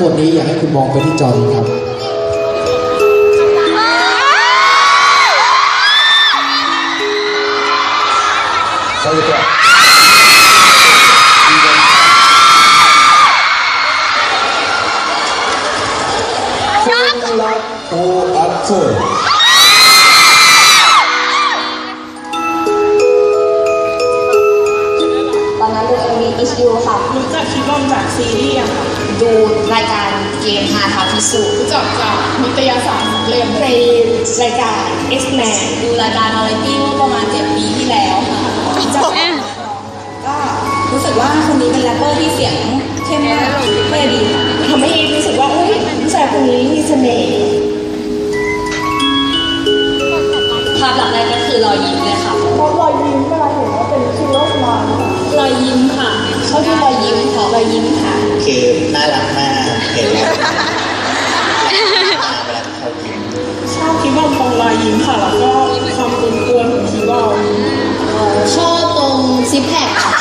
งหมดนี้อยากให้คุณมองไปที่จอนี้ครับคนรักโออัพเฟอร์ตอนนั้นดู MV Is You ค่ะ รู้จักคิดบอมจากซีรีส์อะค่ะ ดูรายการเกมหาท้าพิสูจน์รู้จักจากนิตยสารเล่มในรายการ X-Men ดูรายการวาไรตี้เมื่อประมาณ7ปีที่แล้วค่ะจากก็รู้สึกว่าคนนี้เป็นแรปเปอร์ที่เสียงเข้มมากเท่ดีค่ะทำให้รู้สึกว่าเอ้ยผู้ชายคนนี้มีเสน่ห์ภาพหลักแรกก็คือรอยยิ้มเลยค่ะเพราะรอยยิ้มเวลาเห็นว่าเป็นคิวเลอร์มานรอยยิ้มค่ะชอบที่รอยยิ้มเพราะรอยยิ้มค่ะ คือน่ารักมากเห็นแล้วเวลาเขายิ้มชอบคิดบอมตรงรอยยิ้มค่ะ แล้วก็ความกวนๆของคิดบอมชอบตรงซิปแพคค่ะ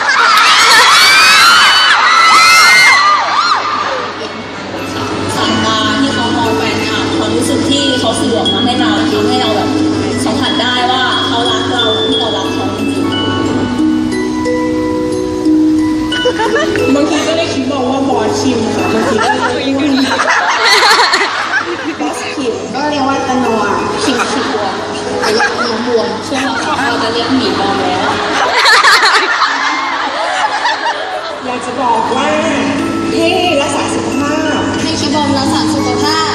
สายตาที่เขามองแฟนคลับความรู้สึกที่เขาสื่อออกมาให้เราทำให้เราแบบสัมผัสได้ว่าเขารักเราที่เรารักเขาจริงบางทีก็ได้คิด บอกว่าบอสคิมค่ะบางทีก็ได้คิดว่าบอสคิมก็เรียกว่าตะนวคิมคิมบวมแต่ยังน้องบวมช่วงเราจะเรียกหมีบอมแล้วอยากจะบอกว่าให้รักษาสุขภาพให้คิดบอมรักษาสุขภาพ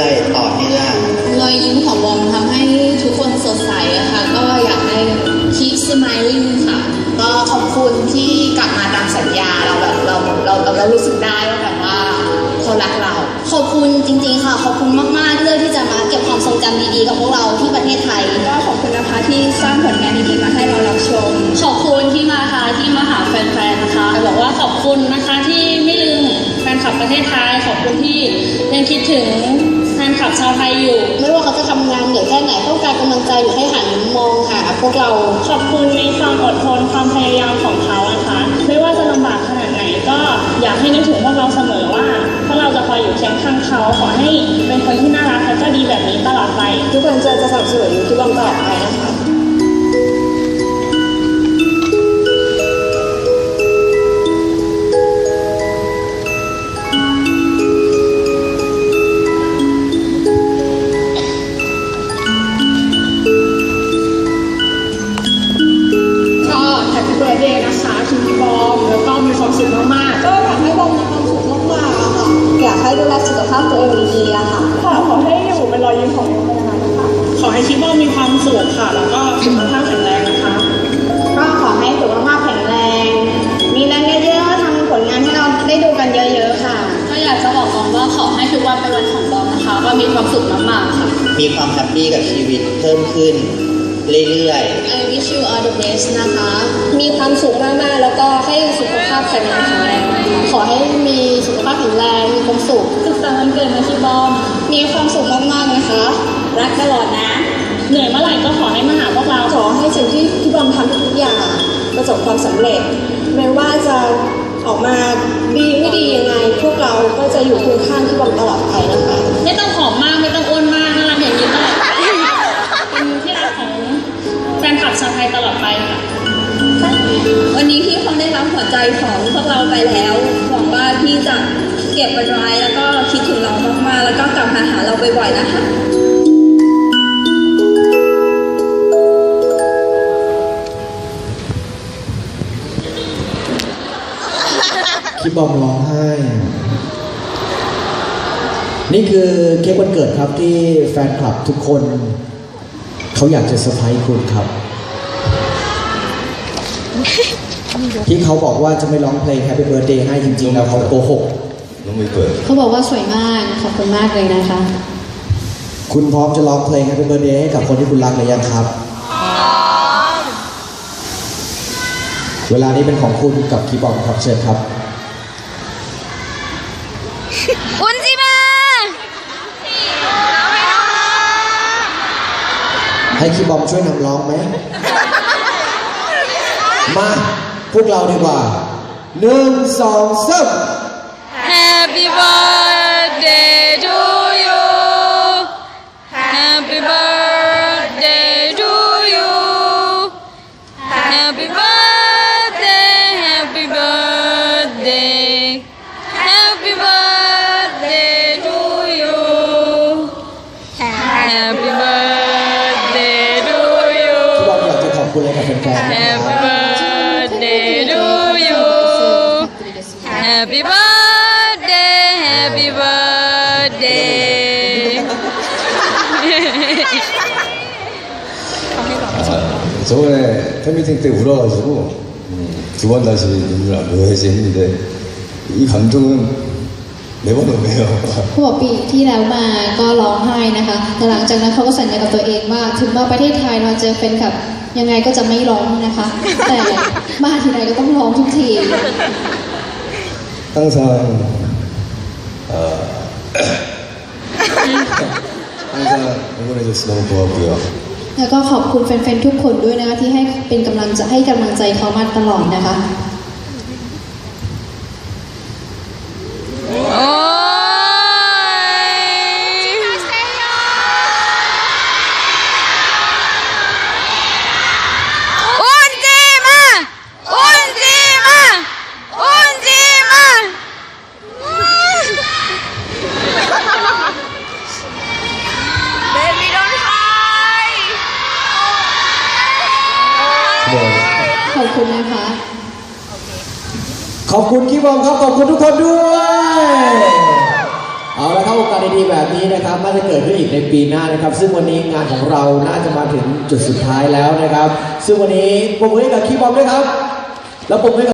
รื่อยๆ ต่อเนื่องรอยยิ้มของบอมทำให้ทุกคนสดใสอะค่ะ ก็อยากให้ keep smiling ค่ะ ก็ขอบคุณที่กลับมาตามสัญญาเราแบบเราเราเราเรารู้สึกได้ว่าแบบว่าเขารักเรา ขอบคุณจริงๆค่ะ ขอบคุณมากๆที่เลือกที่จะมาเก็บความทรงจำดีๆกับพวกเราที่ประเทศไทย ก็ขอบคุณนะคะที่สร้างผลงานดีๆมาให้เรารับชม ขอบคุณที่มาค่ะที่มาหาแฟนๆนะคะบอกว่าขอบคุณนะคะที่ไม่ลืมแฟนคลับประเทศไทย ขอบคุณที่ยังคิดถึงแฟ นคลับชาวไทยอยู่ ไม่ว่าเขาจะทำงานเหนื่อยแค่ไหนต้องการกำลังใจหรือให้หันมองหาพวกเรา ขอบคุณในความอดทนความพยายามของเขานะคะ ไม่ว่าจะลำบากขนาดไหนก็อยากให้นึกถึงพวกเราเสมอว่าพวกเราจะคอยอยู่เคียงข้างเขาขอให้เป็นคนที่น่ารักและก็ดีแบบนี้ตลอดไป ทุกคนจะจะสนับสนุนทุกคนตลอดไปนะคะ ให้คิดว่ามีความสุขค่ะ แล้วก็สุขภาพแข็งแรงนะคะ ก็ขอให้สุขภาพแข็งแรง มีแรงเยอะๆทำผลงานให้เราได้ดูกันเยอะๆค่ะ ก็อยากจะบอกบอมว่าขอให้ทุกวันเป็นวันของบอมนะคะ ก็มีความสุขมากๆค่ะ มีความแฮปปี้กับชีวิตเพิ่มขึ้นเรื่อยๆ I wish you all the best นะคะ มีความสุขมากๆ แล้วก็ให้สุขภาพแข็งแรงแข็งแรงนะคะขอให้มีสุขภาพแข็งแรง มีความสุขสุขสันต์วันเกิดนะคิบอม มีความสุขมากๆ นะคะ รักตลอด ก็ขอให้มาหาพวกเราขอให้สิ่งที่พี่บอมทำทุกๆอย่างประสบความสำเร็จไม่ว่าจะออกมาดีไม่ดียังไง พวกเราก็จะอยู่เคียงข้างพี่บอมตลอดไปนะคะไม่ต้องผอมมากไม่ต้องอ้วนมากน่ารักอย่างนี้ตลอดไปเป็นที่รักของแฟนคลับชาวไทยตลอดไปค่ะวันนี้พี่คงได้รับหัวใจของพวกเราไปแล้ว คิดบอมร้องไห้ นี่คือเค้กวันเกิดครับที่แฟนคลับทุกคน เขาอยากจะเซอร์ไพรส์คุณครับ ที่เขาบอกว่าจะไม่ร้องเพลง Happy Birthday ให้จริงๆแล้วเขาโกหก น้องไม่เปิด เขาบอกว่าสวยมาก ขอบคุณมากเลยนะคะ คุณพร้อมจะร้องเพลง Happy Birthday ให้กับคนที่คุณรักหรือยังครับ เวลานี้เป็นของคุณกับคีย์บอร์ดครับเชิญครับ ให้คีบอมช่วยนำร้องไหม มา พวกเราดีกว่าหนึ่งสองสาม ะครับ Happy birthday to you. Happy birthday, happy birthday. 저번에 팬미팅 때 울어가지고 두 번 다시 눈물 안 보여야지 했는데 이 감동은 매번 오네요. เขาบอกปีที่แล้วมาก็ร้องไห้ นะคะ แต่หลังจากนั้นเขาก็สัญญากับตัวเองว่า ถึงมาประเทศไทยมาเจอแฟนคลับ ยังไงก็จะไม่ร้องนะคะ แต่มาทีไรก็ต้องร้องทุกที 항상 어, 항상 응원해줘서 너무 고맙고요. แล้วก็ขอบคุณแฟนๆทุกคนด้วยนะคะที่ให้เป็นกำลังใจให้กำลังใจเขามาตลอดนะคะ คุณคีบองครับขอบคุณทุกคนด้วย เอาละครับโอกาสดีๆแบบนี้นะครับน่าจะเกิดขึ้นอีกในปีหน้านะครับ ซึ่งวันนี้งานของเราน่าจะมาถึงจุดสุดท้ายแล้วนะครับ ซึ่งวันนี้ผมือให้กับคีบอมด้วยครับ แล้วผมให้กับ